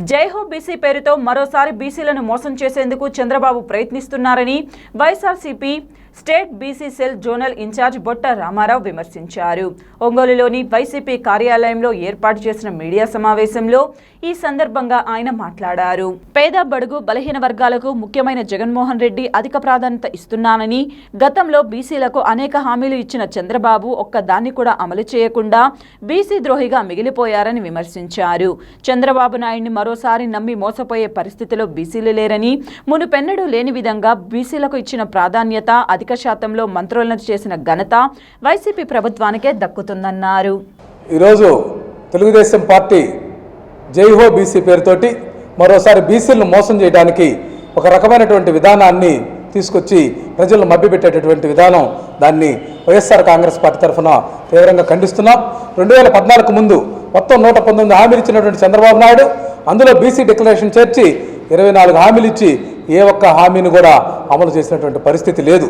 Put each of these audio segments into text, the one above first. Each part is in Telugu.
జైహో బీసీ పేరుతో మరోసారి బీసీలను మోసం చేసేందుకు చంద్రబాబు ప్రయత్నిస్తున్నారని YSRCP state BC cell zonal incharge Botta Ramarao విమర్శించారు. ఒంగోలులోని వైసీపీ కార్యాలయంలో ఏర్పాటు చేసిన మీడియా సమావేశంలో ఈ సందర్భంగా ఆయన మాట్లాడారు. పేద బడుగు బలహీన వర్గాలకు ముఖ్యమైన జగన్మోహన్ రెడ్డి అధిక ప్రాధాన్యత ఇస్తున్నానని గతంలో బీసీలకు అనేక హామీలు ఇచ్చిన చంద్రబాబు ఒక్క దాన్ని కూడా అమలు చేయకుండా బీసీ ద్రోహిగా మిగిలిపోయారని విమర్శించారు. చంద్రబాబు నాయుడిని మరోసారి నమ్మి మోసపోయే పరిస్థితిలో బీసీలు లేరని మునుపెన్నడూ లేని విధంగా బీసీలకు ఇచ్చిన ప్రాధాన్యత అధిక శాతంలో మంత్రులను చేసిన ఘనత వైసీపీ ప్రభుత్వానికే దక్కుతుందన్నారు. ఈరోజు తెలుగుదేశం పార్టీ జైహో బీసీ పేరుతోటి మరోసారి బీసీలను మోసం చేయడానికి ఒక రకమైనటువంటి విధానాన్ని తీసుకొచ్చి ప్రజలను మభ్యపెట్టేటటువంటి విధానం దాన్ని వైఎస్ఆర్ కాంగ్రెస్ పార్టీ తరఫున తీవ్రంగా ఖండిస్తున్నాం. రెండు వేల పద్నాలుగు ముందు మొత్తం నూట పంతొమ్మిది హామీలు ఇచ్చినటువంటి చంద్రబాబు నాయుడు అందులో బీసీ డిక్లరేషన్ చేర్చి ఇరవై నాలుగు హామీలు ఇచ్చి ఏ ఒక్క హామీని కూడా అమలు చేసినటువంటి పరిస్థితి లేదు.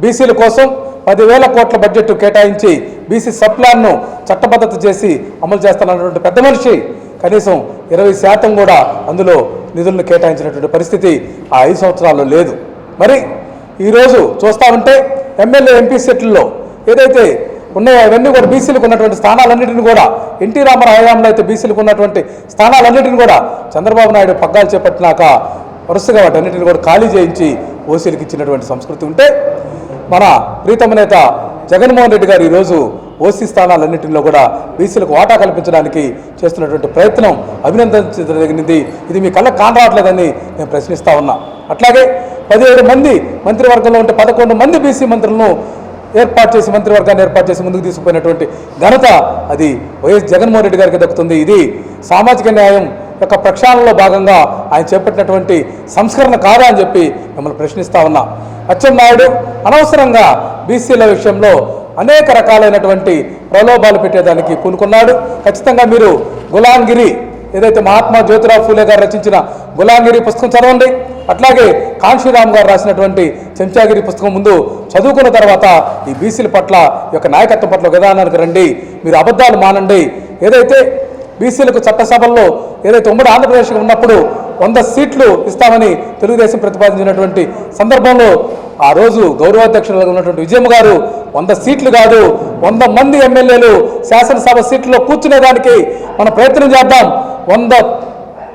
బీసీల కోసం పదివేల కోట్ల బడ్జెట్ కేటాయించి బీసీ సప్లాన్ను చట్టబద్ధత చేసి అమలు చేస్తున్నటువంటి పెద్ద మనిషి కనీసం ఇరవై శాతం కూడా అందులో నిధులను కేటాయించినటువంటి పరిస్థితి ఆ ఐదు సంవత్సరాల్లో లేదు. మరి ఈరోజు చూస్తా ఉంటే ఎమ్మెల్యే ఎంపీ సీట్లలో ఏదైతే ఉన్నాయో అవన్నీ కూడా బీసీలకు ఉన్నటువంటి స్థానాలన్నింటిని కూడా ఎన్టీ రామారావు హయాంలో అయితే బీసీలకు ఉన్నటువంటి స్థానాలన్నింటిని కూడా చంద్రబాబు నాయుడు పగ్గాలు చేపట్టినాక వరుసగా వాటన్నిటిని కూడా ఖాళీ చేయించి ఓసీలకు ఇచ్చినటువంటి సంస్కృతి ఉంటే మన ప్రీతమ నేత జగన్మోహన్ రెడ్డి గారు ఈరోజు ఓసీ స్థానాలన్నింటిలో కూడా బీసీలకు వాటా కల్పించడానికి చేస్తున్నటువంటి ప్రయత్నం అభినందించదగినది. ఇది మీ కళ్ళ కానరావట్లేదని నేను ప్రశ్నిస్తా ఉన్నా. అట్లాగే పదిహేడు మంది మంత్రివర్గంలో ఉంటే పదకొండు మంది బీసీ మంత్రులను ఏర్పాటు చేసి మంత్రివర్గాన్ని ఏర్పాటు చేసి ముందుకు తీసుకుపోయినటువంటి ఘనత అది వైఎస్ జగన్మోహన్ రెడ్డి గారికి దక్కుతుంది. ఇది సామాజిక న్యాయం యొక్క ప్రక్షాళనలో భాగంగా ఆయన చేపట్టినటువంటి సంస్కరణ కాదా అని చెప్పి మిమ్మల్ని ప్రశ్నిస్తా ఉన్నా. అచ్చెన్నాయుడు అనవసరంగా బీసీల విషయంలో అనేక రకాలైనటువంటి ప్రలోభాలు పెట్టేదానికి పూనుకున్నాడు. ఖచ్చితంగా మీరు గులాంగిరి ఏదైతే మహాత్మా జ్యోతిరావు ఫూలే గారు రచించిన గులాంగిరి పుస్తకం చదవండి. అట్లాగే కాంశీరామ్ గారు రాసినటువంటి చెంచాగిరి పుస్తకం ముందు చదువుకున్న తర్వాత ఈ బీసీల పట్ల ఈ యొక్క నాయకత్వం పట్ల విధానానికి రండి. మీరు అబద్ధాలు మానండి. ఏదైతే బీసీలకు చట్టసభల్లో ఏదైతే ఉమ్మడి ఆంధ్రప్రదేశ్కి ఉన్నప్పుడు వంద సీట్లు ఇస్తామని తెలుగుదేశం ప్రతిపాదించినటువంటి సందర్భంలో ఆ రోజు గౌరవాధ్యక్షులుగా ఉన్నటువంటి విజయమ్మ గారు వంద సీట్లు కాదు వంద మంది ఎమ్మెల్యేలు శాసనసభ సీట్లో కూర్చునేదానికి మనం ప్రయత్నం చేద్దాం. వంద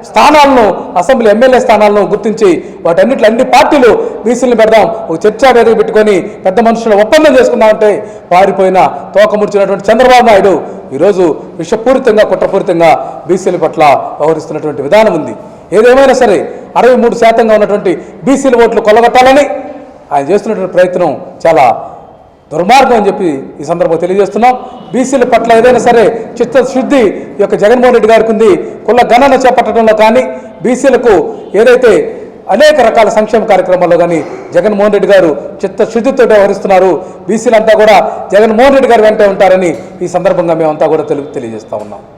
స్థానాలను అసెంబ్లీ ఎమ్మెల్యే స్థానాలను గుర్తించి వాటన్నిటిలో అన్ని పార్టీలు బీసీలను పెడదాం ఒక చర్చా వేదిక పెట్టుకొని పెద్ద మనుషులు ఒప్పందం చేసుకుందామంటే పారిపోయిన తోక ముడిచినటువంటి చంద్రబాబు నాయుడు ఈరోజు విషపూరితంగా కుట్రపూరితంగా బీసీల పట్ల వ్యవహరిస్తున్నటువంటి విధానం ఉంది. ఏదేమైనా సరే అరవై మూడు శాతంగా ఉన్నటువంటి బీసీల ఓట్లు కొల్లగొట్టాలని ఆయన చేస్తున్నటువంటి ప్రయత్నం చాలా దుర్మార్గం అని చెప్పి ఈ సందర్భంగా తెలియజేస్తున్నాం. బీసీల పట్ల ఏదైనా సరే చిత్తశుద్ధి ఈ యొక్క జగన్మోహన్ రెడ్డి గారికి ఉంది. కుల గణన చేపట్టడంలో కానీ బీసీలకు ఏదైతే అనేక రకాల సంక్షేమ కార్యక్రమాల్లో కానీ జగన్మోహన్ రెడ్డి గారు చిత్తశుద్ధితో వ్యవహరిస్తున్నారు. బీసీలంతా కూడా జగన్మోహన్ రెడ్డి గారు వెంటే ఉంటారని ఈ సందర్భంగా మేమంతా కూడా తెలు తెలియజేస్తా ఉన్నాం.